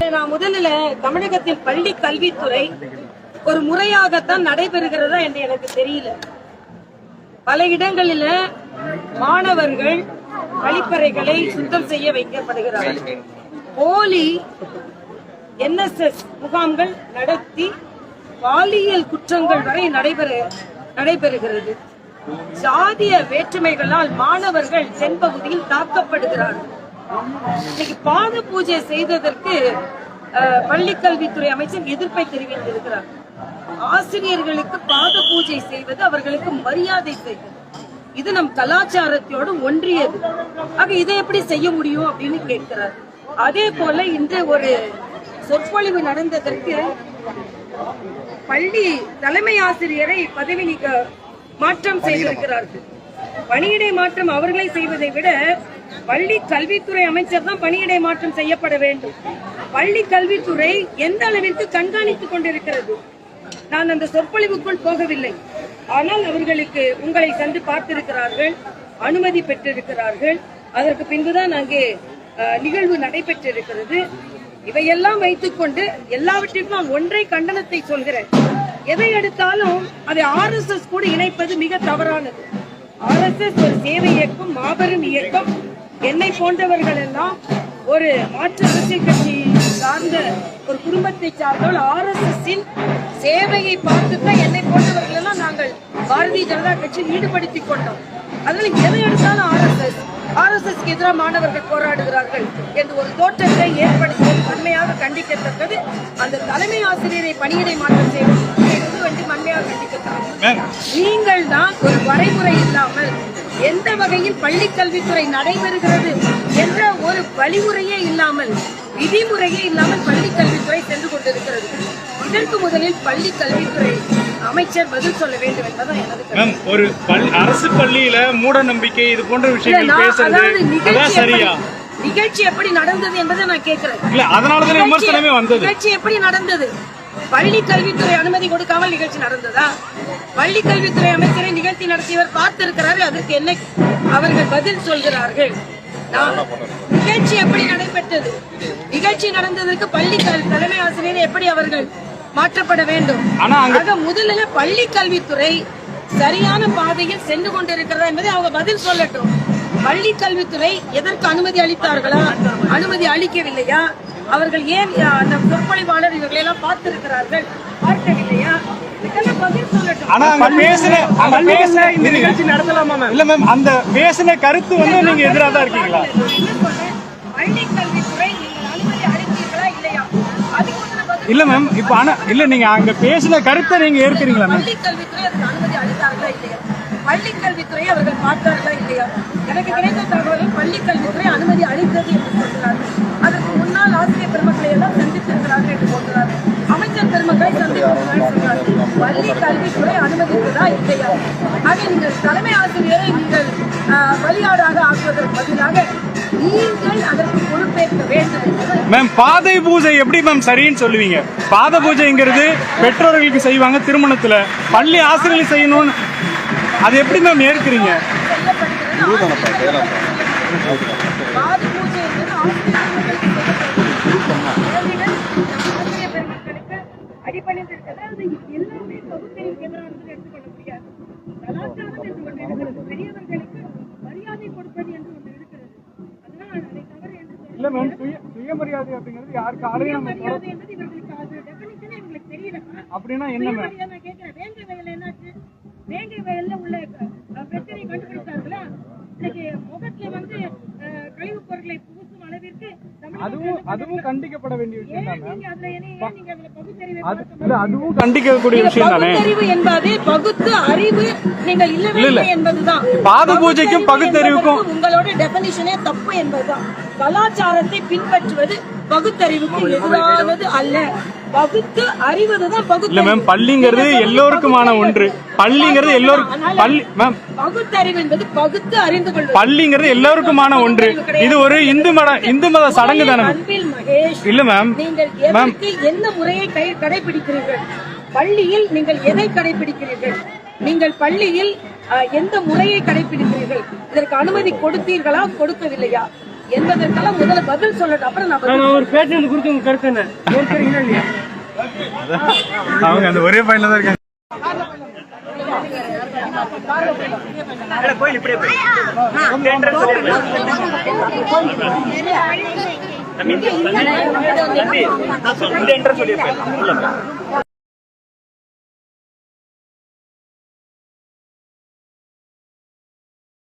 நான் முதல்ல தமிழகத்தில் பள்ளி கல்வித்துறை ஒரு முறையாகத்தான் நடைபெறுகிறதா என்று எனக்கு தெரியல. பல இடங்களில மாணவர்கள் கழிப்பறைகளை சுத்தம் செய்ய வைக்கப்படுகிறார்கள். போலி என்எஸ்எஸ் முகாம்கள் நடத்தி பாலியல் குற்றங்கள் வரை நடைபெற நடைபெறுகிறது. ஜாதிய வேற்றுமைகளால் மாணவர்கள் தென்பகுதியில் தாக்கப்படுகிறார்கள். இன்னைக்கு பாத பூஜை செய்ததற்கு அஹ், பள்ளிக்கல்வித்துறை அமைச்சர் எதிர்ப்பை தெரிவித்திருக்கிறார். ஆசிரியர்களுக்கு பாத பூஜை செய்வது அவர்களுக்கு மரியாதை செய்வது இது நம் கலாச்சாரத்தோடு ஒன்றியது. ஆக இதை எப்படி செய்ய முடியும் அப்படின்னு கேட்கிறார். அதே போல இன்று ஒரு சொற்பொழிவு நடந்ததற்கு பள்ளி தலைமை ஆசிரியரை பதவி நீக்க மாற்றம் செய்திருக்கிறார்கள். பணியிடை மாற்றம் அவர்களை செய்வதை விட பள்ளி கல்வித்துறை அமைச்சர் தான் பணியிடை மாற்றம் செய்யப்பட வேண்டும். பள்ளி கல்வித்துறை எந்த அளவிற்கு கண்காணித்துக் கொண்டிருக்கிறது? நான் அந்த சொற்பொழிவுக்குள் போகவில்லை. ஆனால் அவர்களுக்கு உங்களை சென்று பார்த்திருக்கிறார்கள் அனுமதி பெற்றிருக்கிறார்கள். அதற்கு பின்புதான் அங்கே நிகழ்வு நடைபெற்றிருக்கிறது. இவையெல்லாம் வைத்துக்கொண்டு எல்லாவற்றிற்கும் நான் ஒன்றை கண்டனத்தை சொல்கிறேன். எதை எடுத்தாலும் அதை ஆர்எஸ்எஸ் கூட இணைப்பது மிக தவறானது. ஆர் எஸ் எஸ் ஒரு சேவை இயக்கம் மாபெரும் இயக்கம். என்னை போன்றவர்கள் எல்லாம் ஒரு மாற்று அரசியல் கட்சி சார்ந்த ஒரு குடும்பத்தை சார்ந்தவள் ஆர்எஸ்எஸ் இன் சேவையை பார்த்துதான் என்னை போன்றவர்கள் எல்லாம் நாங்கள் பாரதிய ஜனதா கட்சியில் ஈடுபடுத்திக் கொண்டோம். அதனால எதை எடுத்தாலும் ஆர்எஸ்எஸ் ஆர்எஸ்எஸ் எதிராக மாணவர்கள் போராடுகிறார்கள் என்று ஒரு தோற்றத்தை ஏற்படுத்துவது வன்மையாக கண்டிக்கத்தக்கது. அந்த தலைமை ஆசிரியரை பணியிடை மாற்றம் செய்வது வந்து வன்மையாக கண்டிக்கத்தக்கது. நீங்கள் தான் ஒரு வரைமுறை இல்லாமல் எந்த வகையில் பள்ளி கல்வித்துறை நடைபெறுகிறது என்ற ஒரு வழிமுறையே இல்லாமல் விதிமுறையே இல்லாமல் பள்ளி கல்வித்துறை சென்று கொண்டிருக்கிறது. இதற்கு முதலில் பள்ளி கல்வித்துறை அமைச்சர் பதில் சொல்ல வேண்டும் என்பதுதான் எனது ஒரு அரசு பள்ளியில மூட நம்பிக்கை இது போன்ற விஷயங்கள் பேசுறது சரியா? நிகழ்ச்சி எப்படி நடந்தது என்பதை நான் கேட்கிறேன். இல்ல அதனாலதான் விமர்சனமே வந்தது? நிகழ்ச்சி எப்படி நடந்தது? பள்ளி கல்வித்துறை அனுமதி கொடுக்காமல் நிகழ்ச்சி நடந்ததா? பள்ளி கல்வித்துறை அமைச்சரை நிகழ்ச்சி நடத்தியவர் பார்த்திருக்கிறாரு அதற்கு என்ன அவர்கள் பதில் சொல்கிறார்கள்? நிகழ்ச்சி எப்படி நடைபெற்றது? நிகழ்ச்சி நடந்ததற்கு பள்ளி தலைமை ஆசிரியர் எப்படி அவர்கள் மாற்றப்பட வேண்டும்? ஆக முதலில் பள்ளி கல்வித்துறை சரியான பாதையில் சென்று கொண்டிருக்கிறதா என்பதை அவங்க பதில் சொல்லட்டும். பள்ளி கல்வித்துறை எதற்கு அனுமதி அளித்தார்களா? அனுமதி அளிக்கவில்லையா? அவர்கள் ஏன் அந்த சொற்பொழிவாளர் இவர்களை எல்லாம் பார்த்திருக்கிறார்கள்? பார்க்கவில்லையா? ஆனா அங்க பேசின அங்க பேசின இந்த நிகழ்ச்சி நடத்தலாமா மேம் இல்ல மேம் அந்த பேசின கருத்து வந்து நீங்க எதிராக தான் இருக்கீங்களா? இல்ல மேம் இப்ப ஆனா இல்ல நீங்க அங்க பேசின கருத்தை நீங்க ஏற்கிறீங்களா மேம் பள்ளி கல்வித்துறை பள்ளி அவர்கள் பார்த்தார்களா இல்லையா? எனக்கு கிடைத்த தகவலில் பள்ளி கல்வித்துறை அனுமதி அளித்தது என்று பள்ளி கல்வித்துறை அனுமதித்ததா இல்லையா? ஆக நீங்கள் தலைமை ஆசிரியரை நீங்கள் பலியாடாக ஆக்குவதற்கு பதிலாக நீங்கள் அதற்கு பொறுப்பேற்க வேண்டும் மேம் பாதை பூஜை எப்படி மேம் சரின்னு சொல்லுவீங்க? பாத பூஜைங்கிறது பெற்றோர்களுக்கு செய்வாங்க திருமணத்துல. பள்ளி ஆசிரியர்கள் செய்யணும்னு அது எப்படி மேம் ஏற்கிறீங்க? பாத பூஜை என்பது ஆசிரியர்களுக்கு செய்யப்படுகிறது. ஆசிரியர் பெருமக்களுக்கு அடிபணிந்திருக்கிறது. அது எல்லாமே பகுத்தறிவுக்கு எதிரானது எடுத்துக்கொள்ள முடியாது. கலாச்சாரம் என்று ஒன்று இருக்கிறது. பெரியவர்களுக்கு மரியாதை கொடுப்பது என்று ஒன்று இருக்கிறது. அதனால் அதை தவறு என்று சொல்ல இல்ல மேம் சுய சுயமரியாதை அப்படிங்கிறது யாருக்கு ஆலயம் மரியாதை என்பது இவர்களுக்கு அது ஏ இவங்களுக்கு தெரியல. அப்படின்னா என்ன மேம் நான் கேட்கிறேன். வேங்கை வயல்ல என்னாச்சு? வேங்கை வயல்ல உள்ள அதுவும் அதுவும் கண்டிக்கப்பட வேண்டிய விஷயம் தான் அதுவும் கண்டிக்கக்கூடிய விஷயம் தானே பகுத்தறிவு என்பது பகுத்து அறிவு நீங்கள் இல்லவே இல்லை என்பதுதான். பாத பூஜைக்கும் பகுத்தறிவுக்கும் உங்களோட டெபனிஷனே தப்பு என்பதுதான். கலாச்சாரத்தை பின்பற்றுவது பகுத்தறிவுக்கு எதிரானது அல்ல. பகுத்து அறிவதுதான் இல்ல பகுத்தறிவு மேம் பள்ளிங்கிறது எல்லோருக்குமான ஒன்று. பள்ளிங்கிறது எல்லோருக்கும் பள்ளி மேம் பகுத்தறிவு என்பது பகுத்து அறிந்து கொள்வது. பள்ளிங்கிறது எல்லோருக்குமான ஒன்று. இது ஒரு இந்து மத இந்து மத சடங்கு தானே. இல்ல மேம் நீங்கள் மேம் எந்த முறையை கடைபிடிக்கிறீர்கள் பள்ளியில் நீங்கள் எதை கடைபிடிக்கிறீர்கள் நீங்கள் பள்ளியில் எந்த முறையை கடைபிடிக்கிறீர்கள் இதற்கு அனுமதி கொடுத்தீர்களா? கொடுக்கவில்லையா? என்பதற்கெல்லாம் முதல்ல பதில் சொல்லட்டும். அப்புறம் நான் ஒரு பேஷண்ட் குறித்து உங்க கருத்து என்ன? ஏற்கிறீங்களா இல்லையா? அவங்க அந்த ஒரே பையன்ல தான் இருக்காங்க. தம்பி, தம்பி, நான் சொல்றேன்.